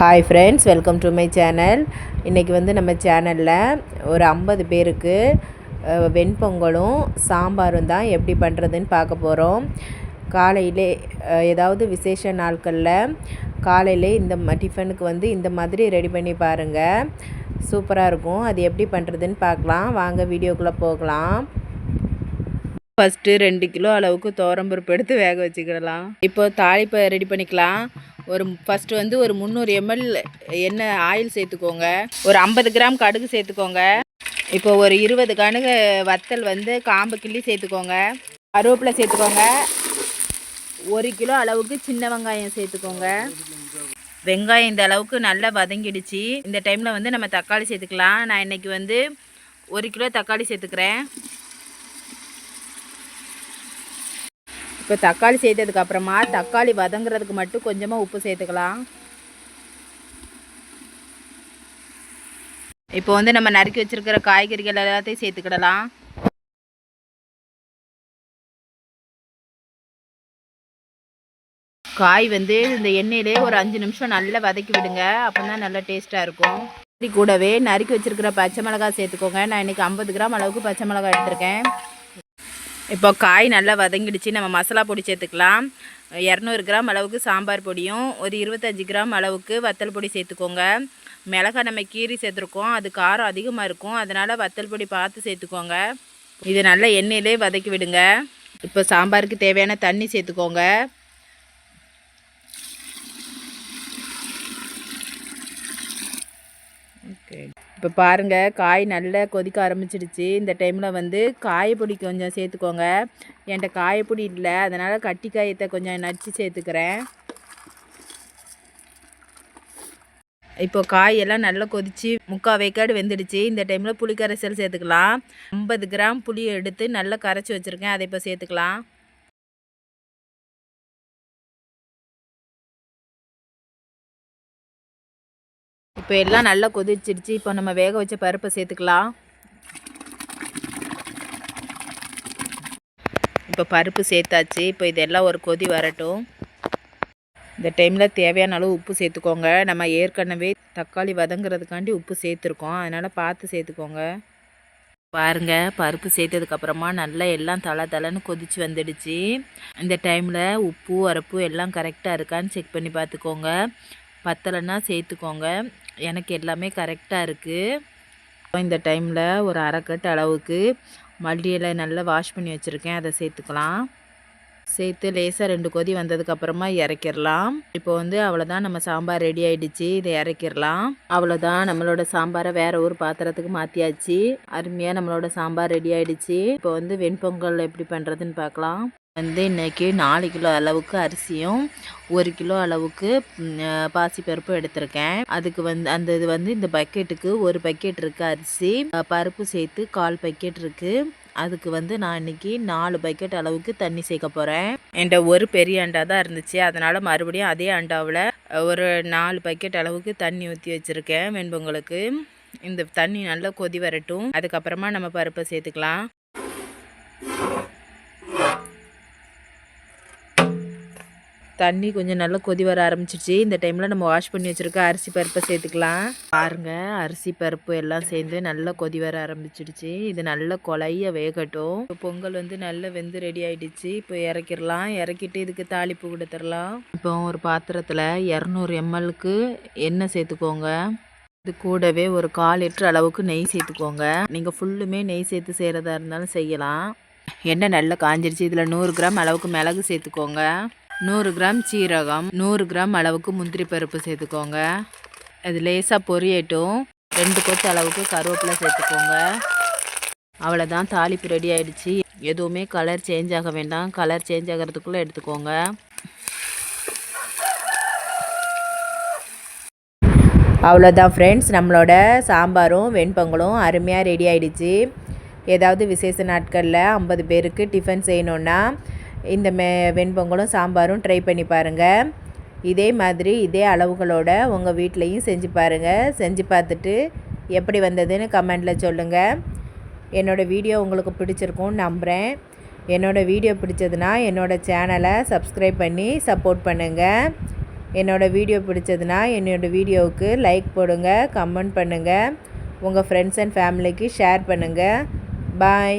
Hi friends welcome to my channel இன்றைக்கி வந்து நம்ம சேனலில் ஒரு ஐம்பது பேருக்கு வெண்பொங்கலும் சாம்பாரும் தான் எப்படி பண்ணுறதுன்னு பார்க்க போகிறோம் காலையிலே ஏதாவது விசேஷ நாட்களில் காலையிலே இந்த ம- டிஃபனுக்கு வந்து இந்த மாதிரி ரெடி பண்ணி பாருங்கள் சூப்பராக இருக்கும். அது எப்படி பண்ணுறதுன்னு பார்க்கலாம். வாங்க வீடியோக்குள்ளே போகலாம். ஃபஸ்ட்டு ரெண்டு கிலோ அளவுக்கு தோரம்பருப்பு எடுத்து வேக வச்சுக்கிடலாம். இப்போ தாளிப்பை ரெடி பண்ணிக்கலாம். ஒரு ஃபஸ்ட்டு வந்து ஒரு முந்நூறு எம்எல் எண்ணெய் ஆயில் சேர்த்துக்கோங்க. ஒரு ஐம்பது கிராம் கடுகு சேர்த்துக்கோங்க. இப்போ ஒரு இருபது கணுகு வத்தல் வந்து காம்பு கிள்ளி சேர்த்துக்கோங்க. கருவேப்பிலை சேர்த்துக்கோங்க. ஒரு கிலோ அளவுக்கு சின்ன வெங்காயம் சேர்த்துக்கோங்க. வெங்காயம் இந்த அளவுக்கு நல்லா வதங்கிடுச்சு. இந்த டைமில் வந்து நம்ம தக்காளி சேர்த்துக்கலாம். நான் இன்னைக்கு வந்து ஒரு கிலோ தக்காளி சேர்த்துக்கிறேன். இப்போ தக்காளி செய்ததுக்கு அப்புறமா தக்காளி வதங்குறதுக்கு மட்டும் கொஞ்சமாக உப்பு சேர்த்துக்கலாம். இப்போ வந்து நம்ம நறுக்கி வச்சிருக்கிற காய்கறிகள் எல்லாத்தையும் சேர்த்துக்கிடலாம். காய் வந்து இந்த எண்ணெயிலே ஒரு அஞ்சு நிமிஷம் நல்லா வதக்கி விடுங்க. அப்போ தான் நல்லா டேஸ்ட்டாக இருக்கும். கூடவே நறுக்கி வச்சிருக்கிற பச்சை மிளகாய் சேர்த்துக்கோங்க. நான் இன்னைக்கு ஐம்பது கிராம் அளவுக்கு பச்சை மிளகாய் எடுத்திருக்கேன். இப்போ காய் நல்லா வதங்கிடுச்சு நம்ம மசாலா பொடி சேர்த்துக்கலாம். இரநூறு கிராம் அளவுக்கு சாம்பார் பொடியும் ஒரு இருபத்தஞ்சி கிராம் அளவுக்கு வத்தல் பொடி சேர்த்துக்கோங்க. மிளகாய் நம்ம கீரி சேர்த்துருக்கோம் அது காரம் அதிகமாக இருக்கும் அதனால் வத்தல் பொடி பார்த்து சேர்த்துக்கோங்க. இது நல்லா எண்ணெயிலே வதக்கி விடுங்க. இப்போ சாம்பாருக்கு தேவையான தண்ணி சேர்த்துக்கோங்க. இப்போ பாருங்கள் காய் நல்லா கொதிக்க ஆரம்பிச்சிடுச்சு. இந்த டைமில் வந்து காயப்பொடி கொஞ்சம் சேர்த்துக்கோங்க. என்கிட்ட காயப்பொடி இல்லை அதனால் கட்டி காயத்தை கொஞ்சம் நச்சு சேர்த்துக்கிறேன். இப்போ காயெல்லாம் நல்லா கொதிச்சு முக்கால் வேக்காடு வெந்துடுச்சு. இந்த டைமில் புளி கரைசல் சேர்த்துக்கலாம். ஐம்பது கிராம் புளி எடுத்து நல்லா கரைச்சி வச்சுருக்கேன். அதை இப்போ சேர்த்துக்கலாம். இப்போ எல்லாம் நல்லா கொதிச்சிடுச்சு இப்போ நம்ம வேக வச்ச பருப்பை சேர்த்துக்கலாம். இப்போ பருப்பு சேர்த்தாச்சு. இப்போ இதெல்லாம் ஒரு கொதி வரட்டும். இந்த டைமில் தேவையான அளவு உப்பு சேர்த்துக்கோங்க. நம்ம ஏற்கனவே தக்காளி வதங்குறதுக்காண்டி உப்பு சேர்த்துருக்கோம். அதனால் பார்த்து சேர்த்துக்கோங்க. பாருங்க பருப்பு சேர்த்ததுக்கப்புறமா நல்லா எல்லாம் தலை தலைன்னு கொதிச்சு வந்துடுச்சு. இந்த டைமில் உப்பு உரப்பு எல்லாம் கரெக்டாக இருக்கான்னு செக் பண்ணி பார்த்துக்கோங்க. பத்தலைன்னா சேர்த்துக்கோங்க. எனக்கு எல்லாமே கரெக்டாக இருக்குது இந்த டைமில் ஒரு அரைக்கட்டு அளவுக்கு மல்லியில் நல்லா வாஷ் பண்ணி வச்சுருக்கேன். அதை சேர்த்துக்கலாம். சேர்த்து லேசாக ரெண்டு கொதி வந்ததுக்கப்புறமா இறக்கிடலாம். இப்போ வந்து அவ்வளோதான் நம்ம சாம்பார் ரெடி ஆகிடுச்சு இதை இறக்கிடலாம். அவ்வளோதான் நம்மளோட சாம்பாரை வேறு ஒரு பாத்திரத்துக்கு மாற்றியாச்சு அருமையாக நம்மளோட சாம்பார் ரெடி ஆகிடுச்சு இப்போ வந்து வெண்பொங்கல் எப்படி பண்ணுறதுன்னு பார்க்கலாம். வந்து இன்னைக்கு நாலு கிலோ அளவுக்கு அரிசியும் ஒரு கிலோ அளவுக்கு பாசிப்பருப்பும் எடுத்திருக்கேன். அதுக்கு வந்து அந்த இது வந்து இந்த பக்கெட்டுக்கு ஒரு பக்கெட் இருக்குது அரிசி பருப்பு சேர்த்து கால் பக்கெட் இருக்குது அதுக்கு வந்து நான் இன்னைக்கு நாலு பக்கெட் அளவுக்கு தண்ணி சேர்க்க போகிறேன் என்கிட்ட ஒரு பெரிய அண்டா தான் இருந்துச்சு. அதனால் மறுபடியும் அதே அண்டாவில் ஒரு நாலு பக்கெட் அளவுக்கு தண்ணி ஊற்றி வச்சுருக்கேன் வெண்பொங்கலுக்கு. இந்த தண்ணி நல்லா கொதி வரட்டும். அதுக்கப்புறமா நம்ம பருப்பை சேர்த்துக்கலாம். தண்ணி கொஞ்சம் நல்லா கொதி வர ஆரம்பிச்சிருச்சு. இந்த டைமில் நம்ம வாஷ் பண்ணி வச்சுருக்க அரிசி பருப்பை சேர்த்துக்கலாம். பாருங்கள் அரிசி பருப்பு எல்லாம் சேர்ந்து நல்லா கொதி வர ஆரம்பிச்சிடுச்சு. இது நல்லா கொலைய வேகட்டும். இப்போ பொங்கல் வந்து நல்லா வெந்து ரெடி ஆகிடுச்சு இப்போ இறக்கிடலாம். இறக்கிட்டு இதுக்கு தாளிப்பு கொடுத்துடலாம். இப்போ ஒரு பாத்திரத்தில் இரநூறு எம்எல்க்கு எண்ணெய் சேர்த்துக்கோங்க. இது கூடவே ஒரு கால் லிட்டர் அளவுக்கு நெய் சேர்த்துக்கோங்க. நீங்கள் ஃபுல்லுமே நெய் சேர்த்து செய்கிறதா இருந்தாலும் செய்யலாம். எண்ணெய் நல்லா காஞ்சிருச்சு. இதில் நூறு கிராம் அளவுக்கு மிளகு சேர்த்துக்கோங்க. நூறு கிராம் சீரகம் நூறு கிராம் அளவுக்கு முந்திரி பருப்பு சேர்த்துக்கோங்க. அது லேசாக பொரியட்டும். ரெண்டு கொத்து அளவுக்கு கருவேப்பிலை சேர்த்துக்கோங்க. அவ்வளோதான் தாளிப்பு ரெடி ஆகிடுச்சி எதுவுமே கலர் சேஞ்ச் ஆக வேண்டாம். கலர் சேஞ்ச் ஆகிறதுக்குள்ளே எடுத்துக்கோங்க. அவ்வளோதான் ஃப்ரெண்ட்ஸ் நம்மளோட சாம்பாரும் வெண்பொங்கலும் அருமையாக ரெடி ஆகிடுச்சி ஏதாவது விசேஷ நாட்களில் ஐம்பது பேருக்கு டிஃபன் செய்யணுன்னா இந்த மே வெண்பொங்கலும் சாம்பாரும் ட்ரை பண்ணி பாருங்கள் இதே மாதிரி இதே அளவுகளோட உங்கள் வீட்லேயும் செஞ்சு பாருங்கள் செஞ்சு பார்த்துட்டு எப்படி வந்ததுன்னு கமெண்டில் சொல்லுங்கள் என்னோடய வீடியோ உங்களுக்கு பிடிச்சிருக்கும்னு நம்புகிறேன் என்னோடய வீடியோ பிடிச்சதுன்னா என்னோடய சேனலை சப்ஸ்கிரைப் பண்ணி சப்போர்ட் பண்ணுங்கள் என்னோடய வீடியோ பிடிச்சதுன்னா என்னோடய வீடியோவுக்கு லைக் போடுங்க கமெண்ட் பண்ணுங்கள் உங்கள் ஃப்ரெண்ட்ஸ் அண்ட் ஃபேமிலிக்கு ஷேர் பண்ணுங்கள் பாய்